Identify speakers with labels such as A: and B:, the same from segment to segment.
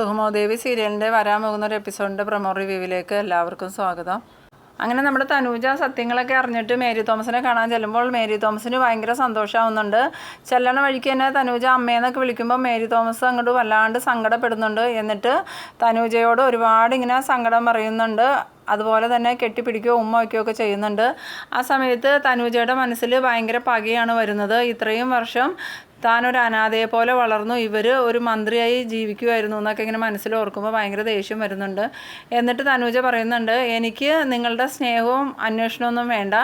A: സുഹമോദേവി സീരിയലിന്റെ വരാൻ പോകുന്ന ഒരു എപ്പിസോഡിന്റെ പ്രൊമോ റിവ്യൂവിലേക്ക് എല്ലാവർക്കും സ്വാഗതം. അങ്ങനെ നമ്മുടെ തനൂജ സത്യങ്ങളൊക്കെ അറിഞ്ഞിട്ട് മേരി തോമസിനെ കാണാൻ ചെല്ലുമ്പോൾ മേരി തോമസിന് ഭയങ്കര സന്തോഷമാവുന്നുണ്ട്. ചെല്ലണ വഴിക്ക് തന്നെ തനൂജ അമ്മയെന്നൊക്കെ വിളിക്കുമ്പോൾ മേരി തോമസ് അങ്ങോട്ട് വല്ലാണ്ട് സങ്കടപ്പെടുന്നുണ്ട് എന്നിട്ട് തനൂജയോട് ഒരുപാട് ഇങ്ങനെ സങ്കടം പറയുന്നുണ്ട്. അതുപോലെ തന്നെ കെട്ടിപ്പിടിക്കുകയോ ഉമ്മ വയ്ക്കുകയോ ഒക്കെ ചെയ്യുന്നുണ്ട്. ആ സമയത്ത് തനൂജയുടെ മനസ്സിൽ ഭയങ്കര പകയാണ് വരുന്നത്. ഇത്രയും വർഷം താനൊരു അനാഥയെ പോലെ വളർന്നു. ഇവർ ഒരു മന്ത്രിയായി ജീവിക്കുമായിരുന്നു എന്നൊക്കെ ഇങ്ങനെ മനസ്സിൽ ഓർക്കുമ്പോൾ ഭയങ്കര ദേഷ്യം വരുന്നുണ്ട്. എന്നിട്ട് തനൂജ പറയുന്നുണ്ട് എനിക്ക് നിങ്ങളുടെ സ്നേഹവും അന്വേഷണമൊന്നും വേണ്ട.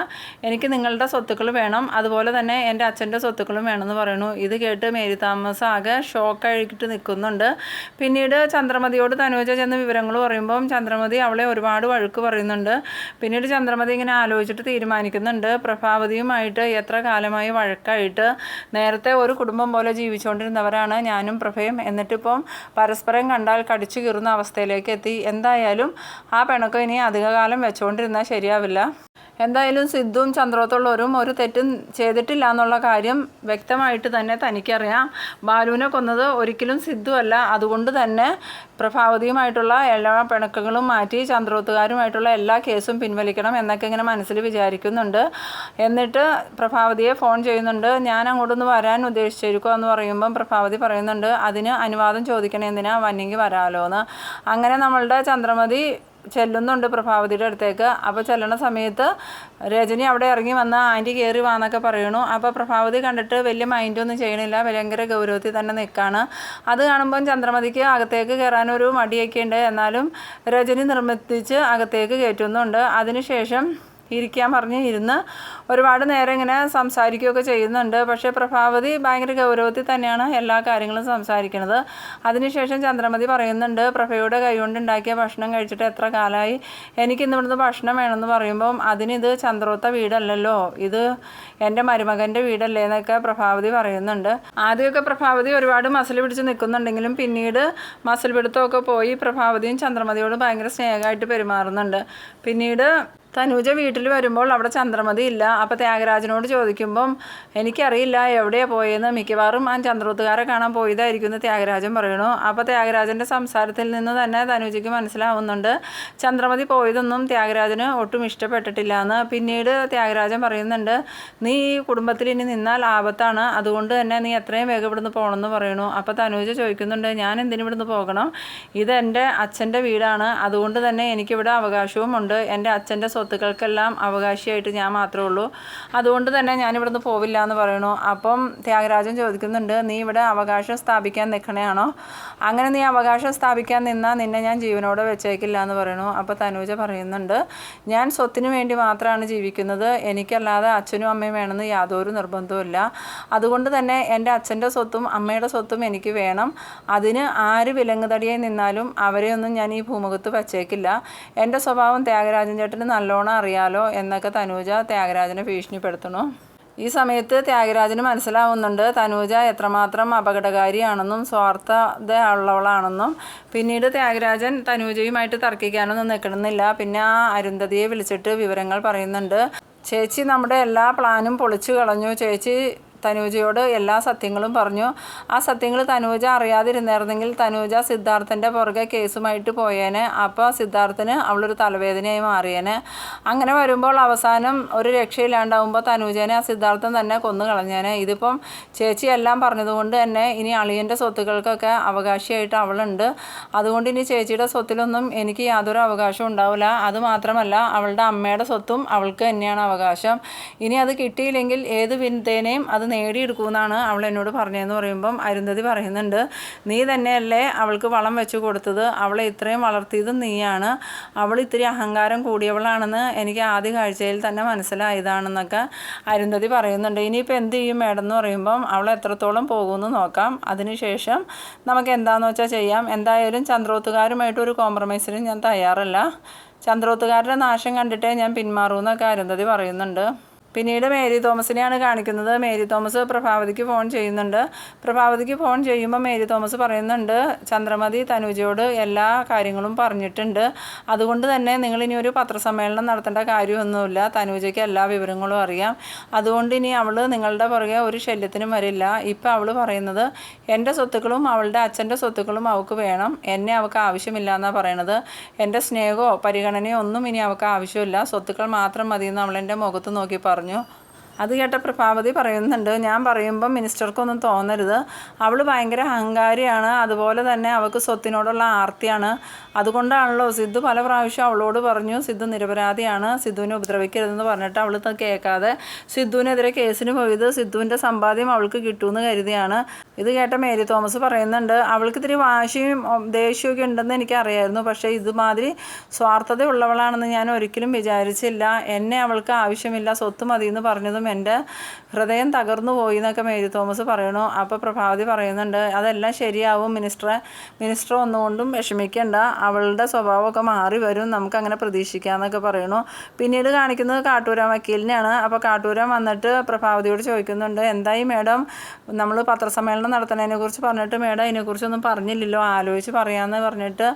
A: എനിക്ക് നിങ്ങളുടെ സ്വത്തുക്കൾ വേണം. അതുപോലെ തന്നെ എന്റെ അച്ഛന്റെ സ്വത്തുക്കളും വേണമെന്ന് പറയുന്നു. ഇത് കേട്ട് മേരി താമസ് ആകെ ഷോക്കായിട്ട് നിൽക്കുന്നുണ്ട്. പിന്നീട് ചന്ദ്രമതിയോട് തനൂജ ചെന്ന് വിവരങ്ങൾ പറയുമ്പം ചന്ദ്രമതി അവളെ ഒരുപാട് വഴുക്ക് പറയുന്നുണ്ട്. പിന്നീട് ചന്ദ്രമതി ഇങ്ങനെ ആലോചിച്ചിട്ട് തീരുമാനിക്കുന്നുണ്ട്. പ്രഭാവതിയുമായിട്ട് എത്ര കാലമായി വഴക്കായിട്ട് നേരത്തെ ഒരു കുടുംബം പോലെ ജീവിച്ചുകൊണ്ടിരുന്നവരാണ് ഞാനും പ്രഭയും. എന്നിട്ടിപ്പം പരസ്പരം കണ്ടാൽ കടിച്ചു കീറുന്ന അവസ്ഥയിലേക്ക് എത്തി. എന്തായാലും ആ പിണക്കം ഇനി അധികകാലം വെച്ചുകൊണ്ടിരുന്നാൽ ശരിയാവില്ല. എന്തായാലും സിദ്ധുവും ചന്ദ്രോത്തുള്ളവരും ഒരു തെറ്റും ചെയ്തിട്ടില്ല എന്നുള്ള കാര്യം വ്യക്തമായിട്ട് തന്നെ തനിക്കറിയാം. ബാലുവിനെ കൊന്നത് ഒരിക്കലും സിദ്ധുവല്ല. അതുകൊണ്ട് തന്നെ പ്രഭാവതിയുമായിട്ടുള്ള എല്ലാ പിണക്കങ്ങളും മാറ്റി ചന്ദ്രോത്തുകാരുമായിട്ടുള്ള എല്ലാ കേസും പിൻവലിക്കണം എന്നൊക്കെ ഇങ്ങനെ മനസ്സിൽ വിചാരിക്കുന്നുണ്ട്. എന്നിട്ട് പ്രഭാവതിയെ ഫോൺ ചെയ്യുന്നുണ്ട്. ഞാൻ അങ്ങോട്ടൊന്ന് വരാൻ ഉദ്ദേശിച്ചിരിക്കുക എന്ന് പറയുമ്പം പ്രഭാവതി പറയുന്നുണ്ട്. അതിന് അനുവാദം ചോദിക്കണേ എന്തിനാ? വന്നെങ്കിൽ വരാമല്ലോ എന്ന് അങ്ങനെ നമ്മളുടെ ചന്ദ്രമതി ചെല്ലുന്നുണ്ട് പ്രഭാവതിയുടെ അടുത്തേക്ക്. അപ്പോൾ ചെല്ലണ സമയത്ത് രജനി അവിടെ ഇറങ്ങി വന്ന് ആന്റി കയറി വാന്നൊക്കെ പറയണു. അപ്പോൾ പ്രഭാവതി കണ്ടിട്ട് വലിയ മൈൻഡൊന്നും ചെയ്യണില്ല. ഭയങ്കര ഗൗരവത്തിൽ തന്നെ നിൽക്കുകയാണ് അത് കാണുമ്പം ചന്ദ്രമതിക്ക് അകത്തേക്ക് കയറാനൊരു മടിയൊക്കെ ഉണ്ട്. എന്നാലും രജനി നിർബന്ധിച്ച് അകത്തേക്ക് കയറ്റുന്നുണ്ട്. അതിനുശേഷം ഇരിക്കാൻ പറഞ്ഞ് ഇരുന്ന് ഒരുപാട് നേരം ഇങ്ങനെ സംസാരിക്കുകയൊക്കെ ചെയ്യുന്നുണ്ട്. പക്ഷേ പ്രഭാവതി ഭയങ്കര ഗൗരവത്തിൽ തന്നെയാണ് എല്ലാ കാര്യങ്ങളും സംസാരിക്കുന്നത്. അതിനുശേഷം ചന്ദ്രമതി പറയുന്നുണ്ട് പ്രഭയുടെ കൈകൊണ്ട് ഉണ്ടാക്കിയ ഭക്ഷണം കഴിച്ചിട്ട് എത്ര കാലമായി എനിക്കിന്ന് ഇവിടുന്ന് ഭക്ഷണം വേണമെന്ന് പറയുമ്പം അതിനിത് ചന്ദ്രോത്ത വീടല്ലല്ലോ. ഇത് എന്റെ മരുമകന്റെ വീടല്ലേ എന്നൊക്കെ പ്രഭാവതി പറയുന്നുണ്ട്. ആദ്യമൊക്കെ പ്രഭാവതി ഒരുപാട് മസിൽ പിടിച്ച് നിൽക്കുന്നുണ്ടെങ്കിലും പിന്നീട് മസിൽ പിടുത്തമൊക്കെ പോയി പ്രഭാവതിയും ചന്ദ്രമതിയോട് ഭയങ്കര സ്നേഹമായിട്ട് പെരുമാറുന്നുണ്ട്. പിന്നീട് തനൂജ വീട്ടിൽ വരുമ്പോൾ അവിടെ ചന്ദ്രമതി ഇല്ല. അപ്പോൾ ത്യാഗരാജനോട് ചോദിക്കുമ്പം എനിക്കറിയില്ല എവിടെയാണ് പോയെന്ന്? മിക്കവാറും ആ ചന്ദ്രോത്തുകാരെ കാണാൻ പോയതായിരിക്കും എന്ന് ത്യാഗരാജൻ പറയണു അപ്പോൾ ത്യാഗരാജന്റെ സംസാരത്തിൽ നിന്ന് തന്നെ തനൂജയ്ക്ക് മനസ്സിലാവുന്നുണ്ട് ചന്ദ്രമതി പോയതൊന്നും ത്യാഗരാജന് ഒട്ടും ഇഷ്ടപ്പെട്ടിട്ടില്ല എന്ന്. പിന്നീട് ത്യാഗരാജൻ പറയുന്നുണ്ട് നീ ഈ കുടുംബത്തിൽ ഇനി നിന്നാൽ ആപത്താണ്. അതുകൊണ്ട് തന്നെ നീ എത്രയും വേഗം ഇവിടുന്ന് പോകണമെന്ന് പറയണു അപ്പോൾ തനൂജ ചോദിക്കുന്നുണ്ട് ഞാൻ എന്തിനു ഇവിടുന്ന് പോകണം? ഇത് എന്റെ അച്ഛന്റെ വീടാണ്. അതുകൊണ്ട് തന്നെ എനിക്കിവിടെ അവകാശവുമുണ്ട്. എന്റെ അച്ഛന്റെ സ്വത്തുക്കൾക്കെല്ലാം അവകാശിയായിട്ട് ഞാൻ മാത്രമേ ഉള്ളൂ. അതുകൊണ്ട് തന്നെ ഞാൻ നിന്ന് പോവില്ല എന്ന് പറയണു അപ്പം ത്യാഗരാജൻ ചോദിക്കുന്നുണ്ട് നീ ഇവിടെ അവകാശം സ്ഥാപിക്കാൻ നിൽക്കണയാണോ? അങ്ങനെ നീ അവകാശം സ്ഥാപിക്കാൻ നിന്നാൽ നിന്നെ ഞാൻ ജീവനോടെ വെച്ചേക്കില്ല എന്ന് പറയണു അപ്പോൾ തനൂജ പറയുന്നുണ്ട് ഞാൻ സ്വത്തിന് വേണ്ടി മാത്രമാണ് ജീവിക്കുന്നത്. എനിക്കല്ലാതെ അച്ഛനും അമ്മയും വേണമെന്ന് യാതൊരു നിർബന്ധവുമില്ല അതുകൊണ്ട് തന്നെ എന്റെ അച്ഛന്റെ സ്വത്തും അമ്മയുടെ സ്വത്തും എനിക്ക് വേണം. അതിന് ആര് വിലങ്ങുതടിയായി നിന്നാലും അവരെയൊന്നും ഞാൻ ഈ ഭൂമുഖത്ത് വച്ചേക്കില്ല. എന്റെ സ്വഭാവം ത്യാഗരാജൻ ചേട്ടന് നല്ലോണം അറിയാലോ എന്നൊക്കെ തനൂജ ത്യാഗരാജനെ ഭീഷണിപ്പെടുത്തണു ഈ സമയത്ത് ത്യാഗരാജന് മനസ്സിലാവുന്നുണ്ട് തനൂജ എത്രമാത്രം അപകടകാരിയാണെന്നും സ്വാർത്ഥത ഉള്ളവളാണെന്നും പിന്നീട് ത്യാഗരാജൻ തനൂജയുമായിട്ട് തർക്കിക്കാനൊന്നും നിൽക്കണമെന്നില്ല പിന്നെ ആ അരുന്ധതിയെ വിളിച്ചിട്ട് വിവരങ്ങൾ പറയുന്നുണ്ട്. ചേച്ചി നമ്മുടെ എല്ലാ പ്ലാനും പൊളിച്ചു കളഞ്ഞു. ചേച്ചി തനൂജയോട് എല്ലാ സത്യങ്ങളും പറഞ്ഞു. ആ സത്യങ്ങൾ തനൂജ അറിയാതിരുന്നായിരുന്നെങ്കിൽ തനൂജ സിദ്ധാർത്ഥന്റെ പുറകെ കേസുമായിട്ട് പോയേനെ. അപ്പോൾ സിദ്ധാർത്ഥന് അവളൊരു തലവേദനയായി മാറിയേനെ. അങ്ങനെ വരുമ്പോൾ അവസാനം ഒരു രക്ഷയില്ലാണ്ടാവുമ്പോൾ തനൂജനെ ആ സിദ്ധാർത്ഥൻ തന്നെ കൊന്നു കളഞ്ഞേനെ. ഇതിപ്പം ചേച്ചി എല്ലാം പറഞ്ഞതുകൊണ്ട് തന്നെ ഇനി അളിയന്റെ സ്വത്തുക്കൾക്കൊക്കെ അവകാശിയായിട്ട് അവളുണ്ട്. അതുകൊണ്ട് ഇനി ചേച്ചിയുടെ സ്വത്തിലൊന്നും എനിക്ക് യാതൊരു അവകാശവും ഉണ്ടാവില്ല. അതുമാത്രമല്ല അവളുടെ അമ്മയുടെ സ്വത്തും അവൾക്ക് തന്നെയാണ് അവകാശം. ഇനി അത് കിട്ടിയില്ലെങ്കിൽ ഏത് വിധേനയും അത് നേടിയെടുക്കുമെന്നാണ് അവൾ എന്നോട് പറഞ്ഞതെന്ന് പറയുമ്പം അരുന്ധതി പറയുന്നുണ്ട് നീ തന്നെയല്ലേ അവൾക്ക് വളം വെച്ച് കൊടുത്തത്? അവളെ ഇത്രയും വളർത്തിയതും നീയാണ്. അവൾ ഇത്തിരി അഹങ്കാരം കൂടിയവളാണെന്ന് എനിക്ക് ആദ്യ കാഴ്ചയിൽ തന്നെ മനസ്സിലായതാണെന്നൊക്കെ അരുന്ധതി പറയുന്നുണ്ട്. ഇനിയിപ്പോൾ എന്ത് ചെയ്യും മേഡം എന്ന് പറയുമ്പം അവൾ എത്രത്തോളം പോകുമെന്ന് നോക്കാം. അതിനുശേഷം നമുക്ക് എന്താണെന്ന് വെച്ചാൽ ചെയ്യാം. എന്തായാലും ചന്ദ്രോത്തുകാരുമായിട്ട് ഒരു കോംപ്രമൈസിനും ഞാൻ തയ്യാറല്ല. ചന്ദ്രോത്തുകാരുടെ നാശം കണ്ടിട്ടേ ഞാൻ പിന്മാറൂ എന്നൊക്കെ അരുന്ധതി പറയുന്നുണ്ട്. പിന്നീട് മേരി തോമസിനെയാണ് കാണിക്കുന്നത്. മേരി തോമസ് പ്രഭാവതിക്ക് ഫോൺ ചെയ്യുന്നുണ്ട്. പ്രഭാവതിക്ക് ഫോൺ ചെയ്യുമ്പോൾ മേരി തോമസ് പറയുന്നുണ്ട് ചന്ദ്രമതി തനുജയോട് എല്ലാ കാര്യങ്ങളും പറഞ്ഞിട്ടുണ്ട്. അതുകൊണ്ട് തന്നെ നിങ്ങൾ ഇനി ഒരു പത്രസമ്മേളനം നടത്തേണ്ട കാര്യമൊന്നുമില്ല. തനുജയ്ക്ക് എല്ലാ വിവരങ്ങളും അറിയാം. അതുകൊണ്ട് ഇനി അവൾ നിങ്ങളുടെ പുറകെ ഒരു ശല്യത്തിനും വരില്ല. ഇപ്പം അവൾ പറയുന്നത് എന്റെ സ്വത്തുക്കളും അവളുടെ അച്ഛന്റെ സ്വത്തുക്കളും അവൾക്ക് വേണം. എന്നെ അവൾക്ക് ആവശ്യമില്ല എന്നാണ് പറയണത്. എന്റെ സ്നേഹമോ പരിഗണനയോ ഒന്നും ഇനി അവൾക്ക് ആവശ്യമില്ല. സ്വത്തുക്കൾ മാത്രം മതിയെന്ന് അവൾ എന്റെ മുഖത്ത് നോക്കി പറഞ്ഞു. 거거든요. അത് കേട്ട പ്രഭാവതി പറയുന്നുണ്ട് ഞാൻ പറയുമ്പോൾ മിനിസ്റ്റർക്കൊന്നും തോന്നരുത്. അവൾ ഭയങ്കര അഹങ്കാരിയാണ്. അതുപോലെ തന്നെ അവൾക്ക് സ്വത്തിനോടുള്ള ആർത്തിയാണ്. അതുകൊണ്ടാണല്ലോ സിദ്ധു പല പ്രാവശ്യം അവളോട് പറഞ്ഞു സിദ്ധു നിരപരാധിയാണ്. സിദ്ധുവിനെ ഉപദ്രവിക്കരുതെന്ന് പറഞ്ഞിട്ട് അവൾ കേൾക്കാതെ സിദ്ധുവിനെതിരെ കേസിന് പോയത് സിദ്ധുവിന്റെ സമ്പാദ്യം അവൾക്ക് കിട്ടുമെന്ന് കരുതിയാണ്. ഇത് കേട്ട മേരി തോമസ് പറയുന്നുണ്ട് അവൾക്ക് ഇത്തിരി വാശിയും ദേഷ്യമൊക്കെ ഉണ്ടെന്ന് എനിക്കറിയായിരുന്നു. പക്ഷേ ഇതുമാതിരി സ്വാർത്ഥതയുള്ളവളാണെന്ന് ഞാൻ ഒരിക്കലും വിചാരിച്ചില്ല. എന്നെ അവൾക്ക് ആവശ്യമില്ല. സ്വത്ത് മതി എന്ന് പറഞ്ഞതും എന്റെ ഹൃദയം തകർന്നു പോയി എന്നൊക്കെ മേരി തോമസ് പറയണു. അപ്പോൾ പ്രഭാവതി പറയുന്നുണ്ട് അതെല്ലാം ശരിയാവും മിനിസ്റ്ററെ. മിനിസ്റ്റർ ഒന്നുകൊണ്ടും വിഷമിക്കേണ്ട. അവളുടെ സ്വഭാവമൊക്കെ മാറി വരും. നമുക്കങ്ങനെ പ്രതീക്ഷിക്കാമെന്നൊക്കെ പറയണു. പിന്നീട് കാണിക്കുന്നത് കാട്ടൂരാൻ വക്കീലിനെയാണ്. അപ്പോൾ കാട്ടൂരാൻ വന്നിട്ട് പ്രഭാവതിയോട് ചോദിക്കുന്നുണ്ട് എന്തായി മേഡം? നമ്മൾ പത്രസമ്മേളനം നടത്തുന്നതിനെക്കുറിച്ച് പറഞ്ഞിട്ട് മേഡം അതിനെക്കുറിച്ചൊന്നും പറഞ്ഞില്ലല്ലോ. ആലോചിച്ച് പറയാമെന്ന് പറഞ്ഞിട്ട്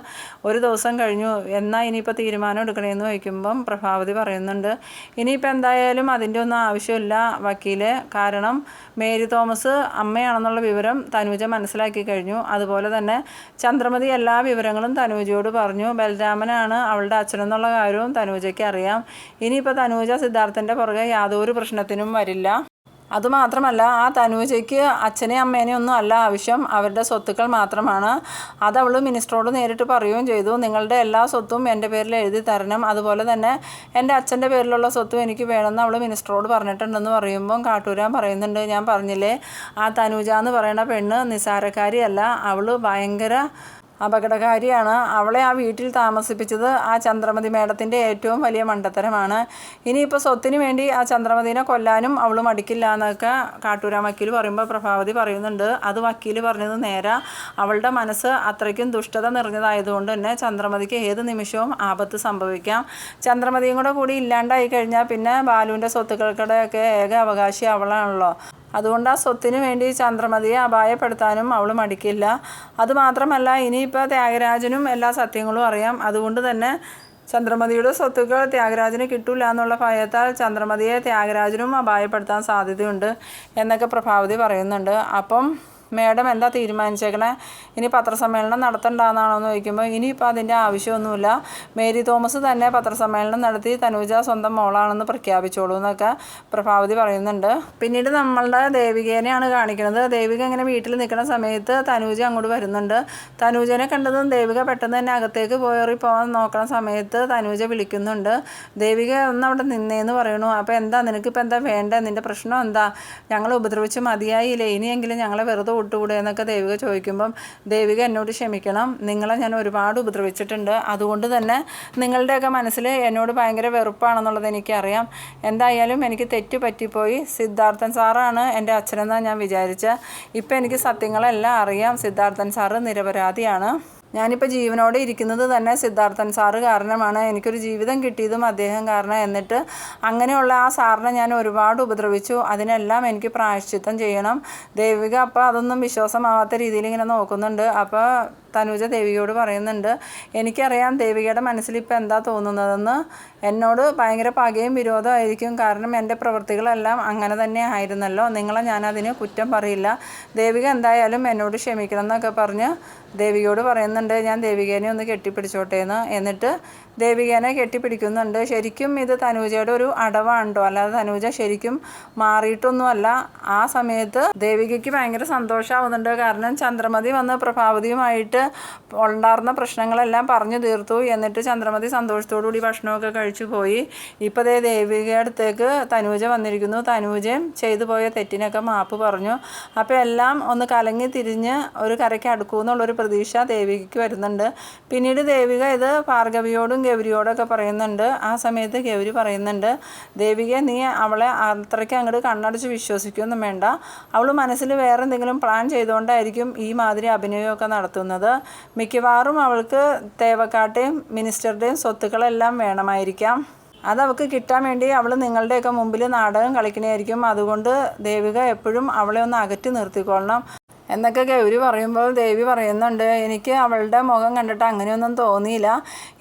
A: ഒരു ദിവസം കഴിഞ്ഞു. എന്നാൽ ഇനിയിപ്പോൾ തീരുമാനം എടുക്കണമെന്ന് ചോദിക്കുമ്പം പ്രഭാവതി പറയുന്നുണ്ട് ഇനിയിപ്പോൾ എന്തായാലും അതിന്റെ ഒന്നും ആവശ്യമില്ല. വക്കീലെ. കാരണം മേരി തോമസ് അമ്മയാണെന്നുള്ള വിവരം തനുജ മനസ്സിലാക്കി കഴിഞ്ഞു. അതുപോലെ തന്നെ ചന്ദ്രമതി എല്ലാ വിവരങ്ങളും തനുജയോട് പറഞ്ഞു. ബലരാമനാണ് അവളുടെ അച്ഛനെന്നുള്ള കാര്യവും തനുജയ്ക്ക് അറിയാം. ഇനിയിപ്പോൾ തനുജ സിദ്ധാർത്ഥന്റെ പുറകെ യാതൊരു പ്രശ്നത്തിനും വരില്ല. അതുമാത്രമല്ല ആ തനൂജയ്ക്ക് അച്ഛനെയും അമ്മേനെയും ഒന്നും അല്ല ആവശ്യം. അവരുടെ സ്വത്തുക്കൾ മാത്രമാണ്. അതവൾ മിനിസ്റ്ററോട് നേരിട്ട് പറയുകയും ചെയ്തു. നിങ്ങളുടെ എല്ലാ സ്വത്തും എന്റെ പേരിൽ എഴുതി തരണം. അതുപോലെ തന്നെ എന്റെ അച്ഛന്റെ പേരിലുള്ള സ്വത്തും എനിക്ക് വേണമെന്ന് അവൾ മിനിസ്റ്ററോട് പറഞ്ഞിട്ടുണ്ടെന്ന് പറയുമ്പോൾ കാട്ടൂരാൻ പറയുന്നുണ്ട്. ഞാൻ പറഞ്ഞില്ലേ ആ തനൂജ എന്ന് പറയുന്ന പെണ്ണ് നിസാരക്കാരിയല്ല അവൾ ഭയങ്കര അപകടകാരിയാണ്. അവളെ ആ വീട്ടിൽ താമസിപ്പിച്ചത് ആ ചന്ദ്രമതി മേഡത്തിന്റെ ഏറ്റവും വലിയ മണ്ടത്തരമാണ്. ഇനിയിപ്പോൾ സ്വത്തിന് വേണ്ടി ആ ചന്ദ്രമതിനെ കൊല്ലാനും അവൾ മടിക്കില്ല എന്നൊക്കെ കാട്ടൂരാം വക്കീൽ പറയുമ്പോൾ പ്രഭാവതി പറയുന്നുണ്ട്. അത് വക്കീൽ പറഞ്ഞത് നേരെ. അവളുടെ മനസ്സ് അത്രയ്ക്കും ദുഷ്ടത നിറഞ്ഞതായതുകൊണ്ട് തന്നെ ചന്ദ്രമതിക്ക് ഏത് നിമിഷവും ആപത്ത് സംഭവിക്കാം. ചന്ദ്രമതിയും കൂടെ കൂടി ഇല്ലാണ്ടായി കഴിഞ്ഞാൽ പിന്നെ ബാലുവിന്റെ സ്വത്തുക്കൾക്കിടെയൊക്കെ ഏക അവകാശി അവളാണല്ലോ. അതുകൊണ്ട് ആ സ്വത്തിന് വേണ്ടി ചന്ദ്രമതിയെ അപായപ്പെടുത്താനും അവൾ മടിക്കില്ല. അതുമാത്രമല്ല ഇനിയിപ്പോൾ ത്യാഗരാജനും എല്ലാ സത്യങ്ങളും അറിയാം. അതുകൊണ്ട് തന്നെ ചന്ദ്രമതിയുടെ സ്വത്തുക്കൾ ത്യാഗരാജന് കിട്ടില്ല എന്നുള്ള ഭയത്താൽ ചന്ദ്രമതിയെ ത്യാഗരാജനും അപായപ്പെടുത്താൻ സാധ്യതയുണ്ട് എന്നൊക്കെ പ്രഭാവതി പറയുന്നുണ്ട്. അപ്പം മേഡം എന്താ തീരുമാനിച്ചേക്കണേ? ഇനി പത്രസമ്മേളനം നടത്തണ്ടെന്നാണോ എന്ന് ചോദിക്കുമ്പോൾ ഇനിയിപ്പോൾ അതിന്റെ ആവശ്യമൊന്നുമില്ല. മേരി തോമസ് തന്നെ പത്രസമ്മേളനം നടത്തി തനൂജ സ്വന്തം മോളാണെന്ന് പ്രഖ്യാപിച്ചോളൂ എന്നൊക്കെ പ്രഭാവതി പറയുന്നുണ്ട്. പിന്നീട് നമ്മളുടെ ദേവികേനെയാണ് കാണിക്കുന്നത്. ദേവിക ഇങ്ങനെ വീട്ടിൽ നിൽക്കുന്ന സമയത്ത് തനൂജ അങ്ങോട്ട് വരുന്നുണ്ട്. തനൂജനെ കണ്ടതും ദേവിക പെട്ടെന്ന് തന്നെ അകത്തേക്ക് പോയറി പോകാൻ നോക്കുന്ന സമയത്ത് തനൂജ വിളിക്കുന്നുണ്ട്. ദേവിക ഒന്ന് അവിടെ നിന്നേന്ന് പറയണു. അപ്പോൾ എന്താ? നിനക്കിപ്പോൾ എന്താ വേണ്ട? നിന്റെ പ്രശ്നം എന്താ? ഞങ്ങളെ ഉപദ്രവിച്ച് മതിയായില്ലേ? ഇനിയെങ്കിലും ഞങ്ങളെ വെറുതെ വിട്ടുകൂടെ എന്നൊക്കെ ദേവിക ചോദിക്കുമ്പം ദേവിക എന്നോട് ക്ഷമിക്കണം. നിങ്ങളെ ഞാൻ ഒരുപാട് ഉപദ്രവിച്ചിട്ടുണ്ട്. അതുകൊണ്ട് തന്നെ നിങ്ങളുടെയൊക്കെ മനസ്സിൽ എന്നോട് ഭയങ്കര വെറുപ്പാണെന്നുള്ളത് എനിക്കറിയാം. എന്തായാലും എനിക്ക് തെറ്റ് പറ്റിപ്പോയി. സിദ്ധാർത്ഥൻ സാറാണ് എന്റെ അച്ഛനെന്നാണ് ഞാൻ വിചാരിച്ചത്. ഇപ്പം എനിക്ക് സത്യങ്ങളെല്ലാം അറിയാം. സിദ്ധാർത്ഥൻ സാറ് നിരപരാധിയാണ്. ഞാനിപ്പോൾ ജീവനോടെ ഇരിക്കുന്നത് തന്നെ സിദ്ധാർത്ഥൻ സാറ് കാരണമാണ്. എനിക്കൊരു ജീവിതം കിട്ടിയതും അദ്ദേഹം കാരണം. എന്നിട്ട് അങ്ങനെയുള്ള ആ സാറിനെ ഞാൻ ഒരുപാട് ഉപദ്രവിച്ചു. അതിനെല്ലാം എനിക്ക് പ്രായശ്ചിത്തം ചെയ്യണം. ദേവിക അപ്പോൾ അതൊന്നും വിശ്വാസമാവാത്ത രീതിയിൽ ഇങ്ങനെ നോക്കുന്നുണ്ട്. അപ്പോൾ തനുജ ദേവിയോട് പറയുന്നുണ്ട് എനിക്കറിയാം ദേവികയുടെ മനസ്സിൽ ഇപ്പോൾ എന്താ തോന്നുന്നതെന്ന്. എന്നോട് ഭയങ്കര പകയും വിരോധമായിരിക്കും കാരണം എന്റെ പ്രവൃത്തികളെല്ലാം അങ്ങനെ തന്നെ ആയിരുന്നല്ലോ. നിങ്ങളെ ഞാനതിന് കുറ്റം പറയില്ല. ദേവിക എന്തായാലും എന്നോട് ക്ഷമിക്കണം എന്നൊക്കെ പറഞ്ഞ് ദേവിയോട് പറയുന്നുണ്ട്. ഞാൻ ദേവികേനെ ഒന്ന് കെട്ടിപ്പിടിച്ചോട്ടെ എന്ന് എന്നിട്ട് ദേവികേനെ കെട്ടിപ്പിടിക്കുന്നുണ്ട്. ശരിക്കും ഇത് തനൂജയുടെ ഒരു അടവാണ്ടോ? അല്ലാതെ തനൂജ ശരിക്കും മാറിയിട്ടൊന്നുമല്ല. ആ സമയത്ത് ദേവികയ്ക്ക് ഭയങ്കര സന്തോഷമാവുന്നുണ്ട് കാരണം ചന്ദ്രമതി വന്ന് പ്രഭാവതിയുമായിട്ട് ഉണ്ടായിരുന്ന പ്രശ്നങ്ങളെല്ലാം പറഞ്ഞു തീർത്തു. എന്നിട്ട് ചന്ദ്രമതി സന്തോഷത്തോടു കൂടി ഭക്ഷണമൊക്കെ കഴിച്ചു പോയി. ഇപ്പോൾ ദേ ദേവികയുടെ അടുത്തേക്ക് തനൂജ വന്നിരിക്കുന്നു. തനൂജയും ചെയ്തു പോയ തെറ്റിനൊക്കെ മാപ്പ് പറഞ്ഞു. അപ്പോൾ എല്ലാം ഒന്ന് കലങ്ങി തിരിഞ്ഞ് ഒരു കരയ്ക്ക് അടുക്കുമെന്നുള്ളൊരു പ്രതീക്ഷ ദേവികയ്ക്ക് വരുന്നുണ്ട്. പിന്നീട് ദേവിക ഇത് ഭാർഗവിയോടും ഗൗരിയോടൊക്കെ പറയുന്നുണ്ട്. ആ സമയത്ത് ഗൗരി പറയുന്നുണ്ട് ദേവിക നീ അവളെ അത്രയ്ക്ക് അങ്ങോട്ട് കണ്ണടച്ച് വിശ്വസിക്കൊന്നും വേണ്ട. അവൾ മനസ്സിൽ വേറെ എന്തെങ്കിലും പ്ലാൻ ചെയ്തുകൊണ്ടായിരിക്കും ഈ മാതിരി അഭിനയമൊക്കെ നടത്തുന്നത്. മിക്കവാറും അവൾക്ക് തേവക്കാട്ടെയും മിനിസ്റ്ററുടെയും സ്വത്തുക്കളെല്ലാം വേണമായിരിക്കാം. അത് അവൾക്ക് കിട്ടാൻ വേണ്ടി അവൾ നിങ്ങളുടെയൊക്കെ മുമ്പിൽ നാടകം കളിക്കണമായിരിക്കും അതുകൊണ്ട് ദേവിക എപ്പോഴും അവളെ ഒന്ന് അകറ്റി നിർത്തിക്കൊള്ളണം. എന്നൊക്കെ ഗൗരി പറയുമ്പോൾ ദേവി പറയുന്നുണ്ട് എനിക്ക് അവളുടെ മുഖം കണ്ടിട്ട് അങ്ങനെയൊന്നും തോന്നിയില്ല.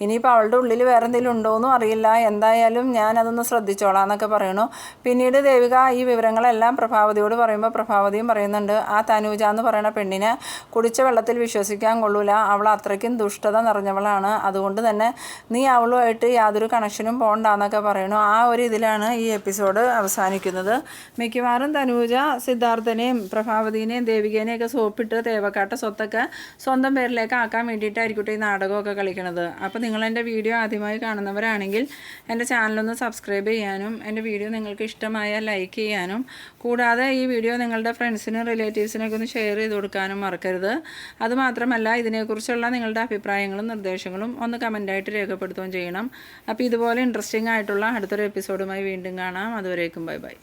A: ഇനിയിപ്പോൾ അവളുടെ ഉള്ളിൽ വേറെ എന്തെങ്കിലും ഉണ്ടോയെന്നും അറിയില്ല. എന്തായാലും ഞാൻ അതൊന്ന് ശ്രദ്ധിച്ചോളാം എന്നൊക്കെ പറയണു പിന്നീട് ദേവിക ഈ വിവരങ്ങളെല്ലാം പ്രഭാവതിയോട് പറയുമ്പോൾ പ്രഭാവതിയും പറയുന്നുണ്ട് ആ തനൂജ എന്ന് പറയുന്ന പെണ്ണിനെ കുടിച്ച വെള്ളത്തിൽ വിശ്വസിക്കാൻ കൊള്ളൂല. അവൾ അത്രയ്ക്കും ദുഷ്ടത നിറഞ്ഞവളാണ്. അതുകൊണ്ട് തന്നെ നീ അവളുമായിട്ട് യാതൊരു കണക്ഷനും പോകണ്ട എന്നൊക്കെ പറയണു ആ ഒരു ഇതിലാണ് ഈ എപ്പിസോഡ് അവസാനിക്കുന്നത്. മിക്കവാറും തനൂജ സിദ്ധാർത്ഥനെയും പ്രഭാവതിനെയും ദേവികേനെയും ഒക്കെ സോപ്പിട്ട് തേവക്കാട്ട സ്വത്തൊക്കെ സ്വന്തം പേരിലേക്ക് ആക്കാൻ വേണ്ടിയിട്ടായിരിക്കട്ടെ ഈ നാടകമൊക്കെ കളിക്കണത്. അപ്പോൾ നിങ്ങൾ എന്റെ വീഡിയോ ആദ്യമായി കാണുന്നവരാണെങ്കിൽ എന്റെ ചാനലൊന്ന് സബ്സ്ക്രൈബ് ചെയ്യാനും എന്റെ വീഡിയോ നിങ്ങൾക്ക് ഇഷ്ടമായ ലൈക്ക് ചെയ്യാനും കൂടാതെ ഈ വീഡിയോ നിങ്ങളുടെ ഫ്രണ്ട്സിനും റിലേറ്റീവ്സിനൊക്കെ ഒന്ന് ഷെയർ ചെയ്ത് കൊടുക്കാനും മറക്കരുത്. അതുമാത്രമല്ല ഇതിനെക്കുറിച്ചുള്ള നിങ്ങളുടെ അഭിപ്രായങ്ങളും നിർദ്ദേശങ്ങളും ഒന്ന് കമന്റായിട്ട് രേഖപ്പെടുത്തുകയും ചെയ്യണം. അപ്പോൾ ഇതുപോലെ ഇൻട്രസ്റ്റിംഗ് ആയിട്ടുള്ള അടുത്തൊരു എപ്പിസോഡുമായി വീണ്ടും കാണാം. അതുവരേക്കും ബൈ ബൈ